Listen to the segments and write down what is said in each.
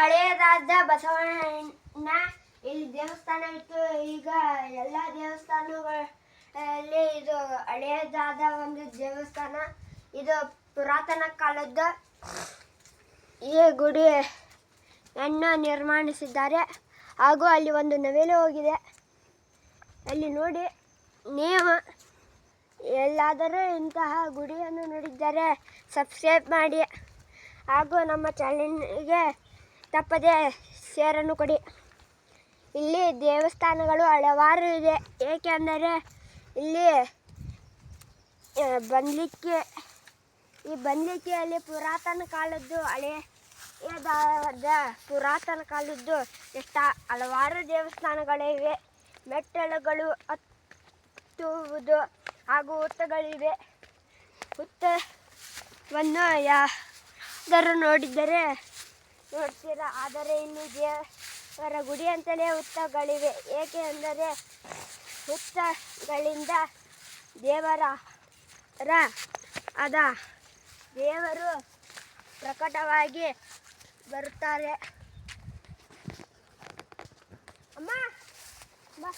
ಹಳೆಯದಾದ ಬಸವಣ್ಣ, ಇಲ್ಲಿ ದೇವಸ್ಥಾನ ಇತ್ತು ಈಗ ಎಲ್ಲ ದೇವಸ್ಥಾನಗಳಲ್ಲಿ ಇದು ಹಳೆಯದಾದ ಒಂದು ದೇವಸ್ಥಾನ. ಇದು ಪುರಾತನ ಕಾಲದ ಈ ಗುಡಿ ಗುಡಿಯನ್ನು ನಿರ್ಮಾಣಿಸಿದ್ದಾರೆ. ಹಾಗೂ ಅಲ್ಲಿ ಒಂದು ನವಿಲು ಹೋಗಿದೆ. ಅಲ್ಲಿ ನೋಡಿ, ನೀವು ಎಲ್ಲಾದರೂ ಇಂತಹ ಗುಡಿಯನ್ನು ನೋಡಿದ್ದರೆ ಸಬ್ಸ್ಕ್ರೈಬ್ ಮಾಡಿ. ಹಾಗೂ ನಮ್ಮ ಚಾನಲ್ಗೆ ತಪ್ಪದೆ ಸೇರನ್ನು ಕೊಡಿ. ಇಲ್ಲಿ ದೇವಸ್ಥಾನಗಳು ಹಲವಾರು ಇದೆ. ಏಕೆಂದರೆ ಇಲ್ಲಿ ಬಂದಲಿಕ್ಕೆ, ಈ ಬಂದ್ಲಿಕ್ಕೆಯಲ್ಲಿ ಪುರಾತನ ಕಾಲದ್ದು ಹಳೆಯದಾದ ಪುರಾತನ ಕಾಲದ್ದು ಎಷ್ಟ ಹಲವಾರು ದೇವಸ್ಥಾನಗಳಿವೆ ಮೆಟ್ಟಲುಗಳು ಹತ್ತುವುದು ಹಾಗೂ ಹುತ್ತಗಳಿವೆ ಹುತ್ತವನ್ನು ಯಾರು ನೋಡಿದರೆ ನೋಡ್ತೀರಾ ಆದರೆ ಇಲ್ಲಿ ದೇವರ ಗುಡಿ ಅಂತಲೇ ಹುತ್ತಗಳಿವೆ. ಏಕೆ ಅಂದರೆ ಹುತ್ತಗಳಿಂದ ದೇವರ ರ ಅದ. ದೇವರು ಪ್ರಕಟವಾಗಿ ಬರುತ್ತಾರೆ. ಅಮ್ಮ ಬಾ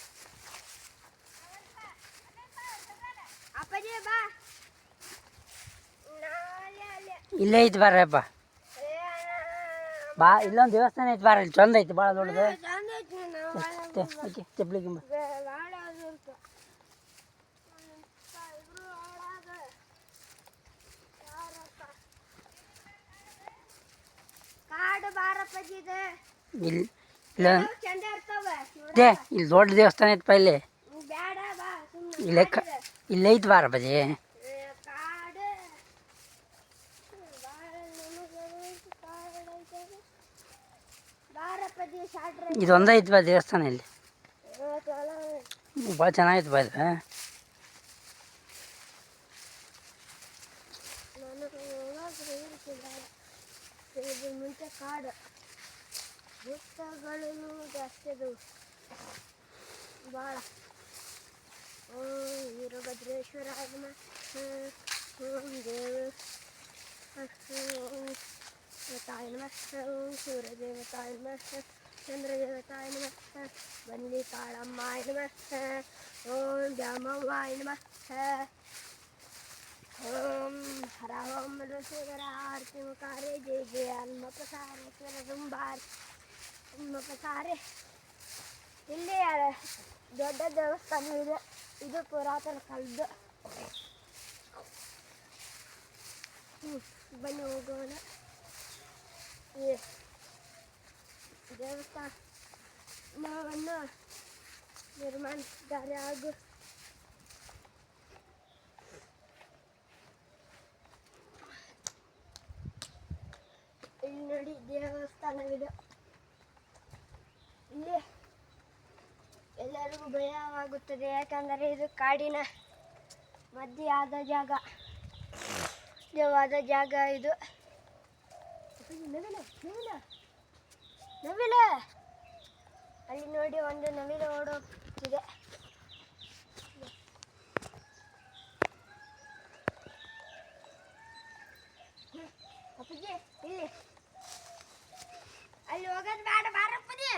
ಅಪ್ಪಾಜಿ, ಬಾ. ಇಲ್ಲೇ ಇದ್ ಬಾರಪ್ಪ ಬಾ ಇಲ್ಲೊಂದು ದೇವಸ್ಥಾನ ಐತಿ ಬಾರ ಇಲ್ಲಿ ಚಂದ ಐತಿ ಭಾಳ ದೊಡ್ಡದು ಚಂದ ಐತಿ ನಾವು ಓಕೆ ಚಪ್ಪಲಿಗೆ ಬಾ ಭಾಳ ಅದು ಇರ್ತ. ಇಬ್ರು ಹಾಳಾಗ. ಯಾರಪ್ಪ? ಕಾಡು ಇಲ್ಲಿ ಇಲ್ಲ ದೊಡ್ಡ ದೇವಸ್ಥಾನ ಐತಿ ಪೈಲೆ ಇಲ್ಲಿ ಕ ಇಲ್ಲೈತೆ ಬಾರಪ್ಪಾಜಿ ಏ, ಕಾಡು ಬಾಳ ನಮಗ ಕಾಡು ಐತೆ. ಬಾರಪ್ಪಾಜಿ ಇದ್ವ ಬಾ ದೇವಸ್ಥಾನ ಇಲ್ಲಿ ಭಾಳ ಚೆನ್ನಾಗೈತಿ ಬಾ ಇದು ಮುಂಚೆ ಕಾಡು ಬೆಟ್ಟಗಳು ಜಾಸ್ತಿ ಅದಾವು ಭಾಳ ಓ ವೀರಭದ್ರೇಶ್ವರ ಆಗಮ ದೇವ ಓಂ ದೇವತಾಯ ನಮಃ. ಓಂ ಸೂರ್ಯದೇವತಾಯ ನಮಃ. ಚಂದ್ರದೇವತಾಯ ನಮಃ. ಕಾಳಮ್ಮಾಯ ನಮಃ. ಓಂ ದ್ಯಾಮವ್ವಾಯ ನಮಃ. ಓಂ ಹರ ಓಂ ಋಷಿಗರ ಆರತಿ ಮುಖಾರೆ. ಜಯ ಜಯ ಹನುಮ ಪ್ರಸಾರೆ ಸ್ವರ ತುಂಬಾರೆ ಹನುಮ ಇಲ್ಲಿ ದೊಡ್ಡ ದೇವಸ್ಥಾನ ಇದೆ. ಇದು ಪುರಾತನ ಕಾಲದ್ದು. ಬನ್ನಿ ಹೋಗೋಣ. ದೇವಸ್ಥಾನವನ್ನು ನಿರ್ಮಾಣಿಸಿದ್ದಾರೆ ಹಾಗೂ ಇಲ್ಲಿ ನೋಡಿ ದೇವಸ್ಥಾನವಿದೆ ಇಲ್ಲಿ ಎಲ್ಲರಿಗೂ ಭಯವಾಗುತ್ತದೆ, ಯಾಕಂದರೆ ಇದು ಕಾಡಿನ ಮಧ್ಯೆ ಆದ ಜಾಗ. ದೇವಾದ ಜಾಗ ಇದು. ನವಿಲ ಅಲ್ಲಿ ನೋಡಿ ಒಂದು ನವಿಲು ಓಡೋಗ್ತಿದೆ. ಅಪ್ಪಾಜಿ ಇಲ್ಲಿ. ಅಲ್ಲಿ ಹೋಗೋದು ಬೇಡ ಬಾರಪ್ಪನಿ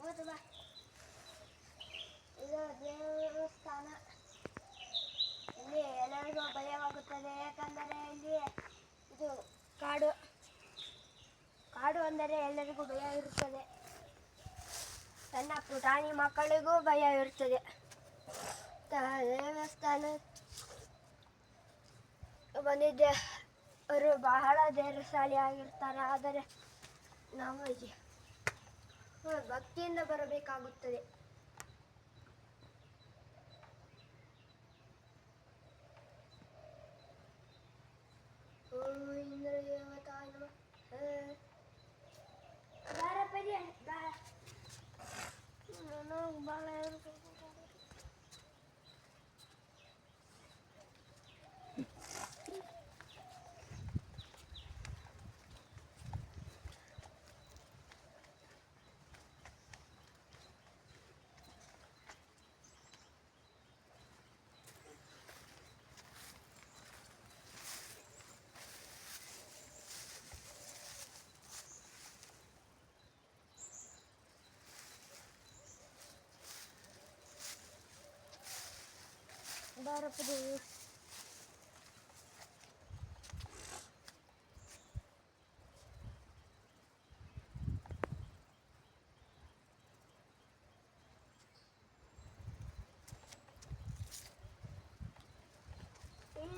ಹೋದು ಬಾ ಇದು ದೇವಸ್ಥಾನ ಇಲ್ಲಿ ಎಲ್ಲರಿಗೂ ಭಯವಾಗುತ್ತದೆ ಯಾಕಂದರೆ ಇಲ್ಲಿ ಇದು ಕಾಡು ಅಂದರೆ ಎಲ್ಲರಿಗೂ ಭಯ ಇರುತ್ತದೆ. ನನ್ನ ಪುಟಾಣಿ ಮಕ್ಕಳಿಗೂ ಭಯ ಇರುತ್ತದೆ. ದೇವಸ್ಥಾನ ಬಂದಿದ್ದೆ ಅವರು ಬಹಳ ಧೈರ್ಯಶಾಲಿ ಆಗಿರ್ತಾರೆ. ಆದರೆ ನಾವು ಭಕ್ತಿಯಿಂದ ಬರಬೇಕಾಗುತ್ತದೆ ಓಂ ಇಂದ್ರ ದೇವತಾಯ ನಮಃ. ಬಾರಪ್ಪಜಿ, ಬಾ. ನನಗ್ ಬಾಳ ಇರ್ತದೆ. ಇಲ್ಲಿ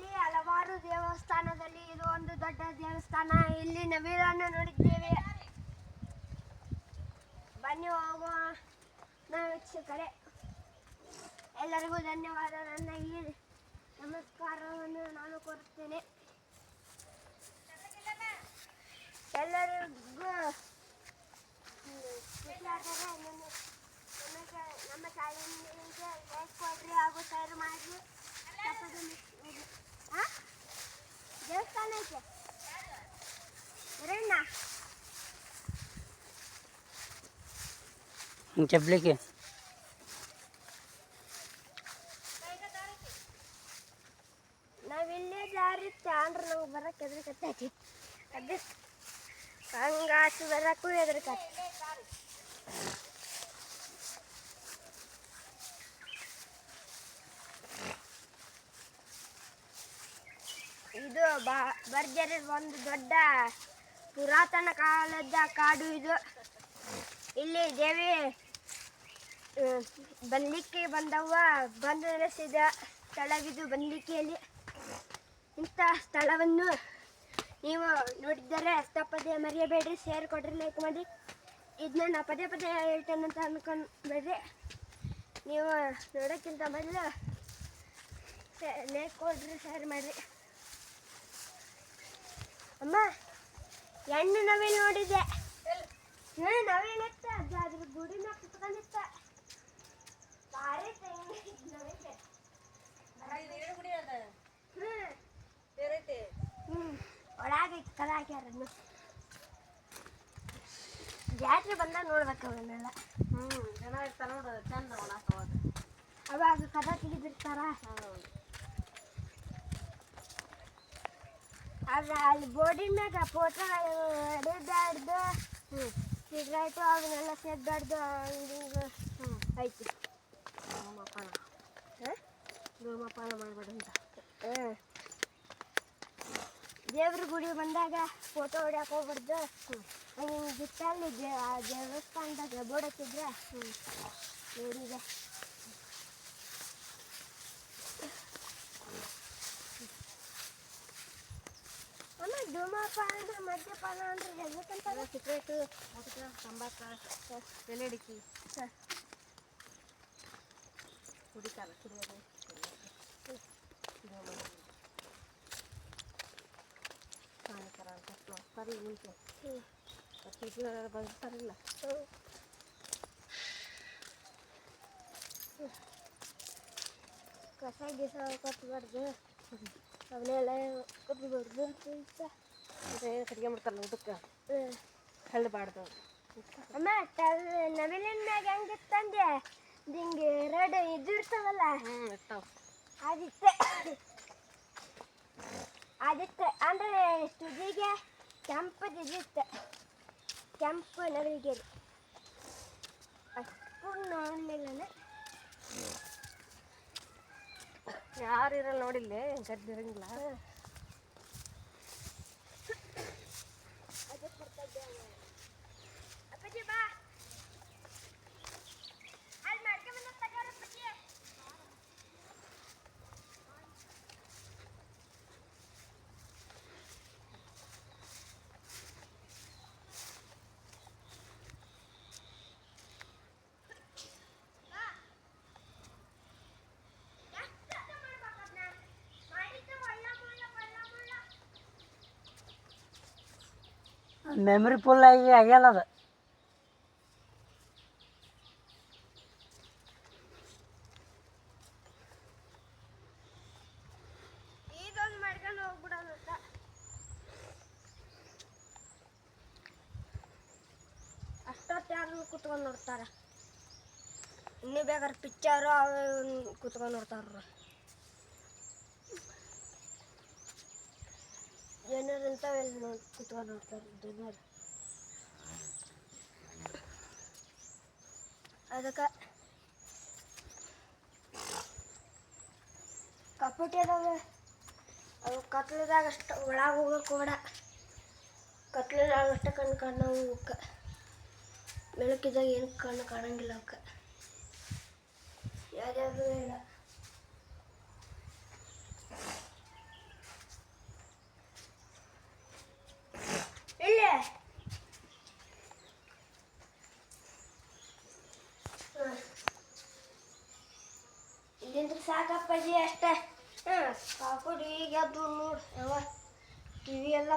ಹಲವಾರು ದೇವಸ್ಥಾನದಲ್ಲಿ ಇದು ಒಂದು ದೊಡ್ಡ ದೇವಸ್ಥಾನ. ಇಲ್ಲಿ ನವಿಲನ್ನು ನೋಡಿದ್ದೇವೆ. ಬನ್ನಿ ಹೋಗುವ. ನಾವು ವೀಕ್ಷಕರೇ. ಎಲ್ಲರಿಗೂ ಧನ್ಯವಾದ. ನನ್ನ ಈ ನಮಸ್ಕಾರವನ್ನು ನಾನು ಕೊಡುತ್ತೇನೆ. ಎಲ್ಲರಿಗೂ ನಮ್ಮ ಶಾ- ನಮ್ಮ ಶಾಲೆಗೆ ಲೈಕ್ ಕೊಡ್ರಿ ಹಾಗೂ ಶೇರ್ ಮಾಡಿರಿ? ದೇವಸ್ಥಾನ ಐತೆ? ಎರಡಣ್ಣ? ಇದು ಬಾ ಭರ್ಜರಿ ಒಂದು ದೊಡ್ಡ ಪುರಾತನ ಕಾಲದ ಕಾಡು ಇದು. ಇಲ್ಲಿ ದೇವಿ ಬಂದಿಕ್ಕೆ ಬಂದವ್ವ. ಬಂದವ ಬಂದು ನೆಲೆಸಿದ ಸ್ಥಳವಿದು ಬಂದಿಕೆಯಲ್ಲಿ ಇಂಥ ಸ್ಥಳವನ್ನು ನೀವು ನೋಡಿದರೆ ತಪ್ಪದೆ ಮರೆಯಬೇಡ್ರಿ ಶೇರ್ ಕೊಡ್ರಿ ಲೈಕ್ ಮಾಡಿ. ಇದನ್ನ ನಾ ಪದೇ ಪದೇ ಹೇಳ್ತೇನೆ ಅಂತ ಅನ್ಕೊಂಡ್ಬೇಡ್ರಿ. ನೀವು ನೋಡೋಕ್ಕಿಂತ ಮೊದಲು ಲೈಕ್ ಕೊಡ್ರಿ, ಶೇರ್ ಮಾಡಿರಿ. ಅಮ್ಮ ಹೆಣ್ಣು ನವಿಲು ನೋಡಿದ್ದೆ ಹ್ಞೂ ನವಿಲಿತ್ತ ಅದು ಅದ್ರ ಗುಡಿ ಮ್ಯಾಗ ಕುತ್ಕೊಂಡಿತ್ತ. ಭಾರಿ ತೆಂಗಿನ ನವಿಲು. ಹ್ಞೂ ಹ್ಞೂ ಒಳಗೈತೆ ಕದ ಹಾಕ್ಯಾರ ಅದನ್ನ. ಜಾತ್ರೆ ಬಂದಾಗ ನೋಡ್ಬೇಕು ಅವನ್ನೆಲ್ಲ ಹ್ಞೂ ಜನ ಇರ್ತಾರ ನೋಡು ಚಂದ ನೋಡಾಕ ಅವಾಗ ಅವಾಗ ಕದ ತೆಗೆದಿರ್ತಾರ. ಆದ್ರೆ ಅಲ್ಲಿ ಬೋರ್ಡಿನ ಮ್ಯಾಗ ಫೋಟೋ ಹಿಡಿದಾಡ್ದು ಸಿಗ್ರೇಟು ಅವನ್ನೆಲ್ಲ ಸೇದ್ದಾಡ್ದು ಹಿಂಗೆ ಐತಿ ಧೂಮಪಾನ ಹಾಂ? ಧೂಮಪಾನ ಮಾಡಬೇಡ ಅಂತ. ಹ್ಞೂ ದೇವ್ರ ಗುಡಿ ಬಂದಾಗ ಫೋಟೋ ಹೊಡ್ಯಾಕ ಹೋಗ್ಬಾರ್ದು. ಹಿಂಗೆ ಆ ದೇವಸ್ಥಾನದಾಗ ಬೋರ್ಡ್ ಹಚ್ಚಿದ್ರೆ ಹ್ಞೂ ನೋಡಿದೆ. ಮದ್ಯಪಾನ ಅಂದ್ರೆ ಎದಕ್ಕಂತಾರ ಸಿಕ್ರೇಟು ಮುದುಕ ತಂಬಾಕ ಎಲೆ ಅಡಿಕೆ ಕುಡಿತಾರ ಕುಡಿಯೋದು ಕಾಣಿಸ್ತಾರ ಅಂತ ಸರಿ ಮುಂಚೆ ಹ್ಞೂ ಸಿಟಿ ಬರ್ತಾರಿಲ್ಲ ಕಸ ಗಿಸ ಕೊಟ್ಬಾರ್ದು ಅವನ್ನೆಲ್ಲ ಕೊಟ್ಬಾರ್ದು ಅಂತ ಅದೇ ಕಟ್ಗೆ ಮಾಡ್ತಾರಲ್ಲ ಊಟಕ್ಕೆ ಹ್ಞೂ ಹಳ್ಳಬಾರ್ದು ಅಮ್ಮ ನವಿಲಿನ ಮ್ಯಾಗ ಹೆಂಗಿತ್ತಂದೆ ಹಿಂಗೆ ಎರಡು ಇದು ಇರ್ತಾವಲ್ಲ ಹ್ಞೂ ಇರ್ತಾವ ಆದಿತ್ತೆ ಆದಿತ್ತೆ ಅಂದ್ರೆ ತುದಿಗೆ ಕೆಂಪದು ಇದಿತ್ತು ಕೆಂಪು ನವಿಲಿಗೆ ಅಷ್ಟು ನೋಡಲಿಲ್ಲ ಯಾರು ಇರಲ್ಲ ನೋಡಿಲ್ಲೇ ಗಡ್ಡಿ ಮೆಮ್ರಿ ಫುಲ್ ಆಗಿ ಆಗ್ಯಲ್ಲ ಅದು. ಕುತ್ಕೊಂಡು ನೋಡ್ತಾರ. ಇನ್ನೂ ಬೇಕಾದ್ರೆ ಪಿಕ್ಚರು ಅವು ಕುತ್ಕೊಂಡು ನೋಡ್ತಾರ ಜನರು ಇಂಥವೆಲ್ಲ ನೋಡಿ, ಕುತ್ಕೊಂಡು ನೋಡ್ತಾರೆ ಜನರು. ಅದಕ್ಕೆ ಕಪಟಿ ಅದಾವೆ. ಅವು ಕತ್ಲದಾಗ ಅಷ್ಟು ಒಳಗೆ ಹೋಗೋ ಬೇಡ ಕತ್ಲದಾಗ ಅಷ್ಟು ಕಣ್ಣು ಕಾಣವು ಅವಕ್ಕೆ. ಬೆಳಕಿದಾಗ ಏನು ಕಣ್ಣು ಕಾಣಂಗಿಲ್ಲ ಅವಕ್ಕೆ. ಇಲ್ಲ ಇಲ್ಲೇ ಹಾಂ ಸಾಕಪ್ಪಾಜಿ ಅಷ್ಟೇ. ಹಾಂ ಈಗ ಗೆದ್ದು ನೋಡು ಯಾವ ಟಿವಿ ಎಲ್ಲ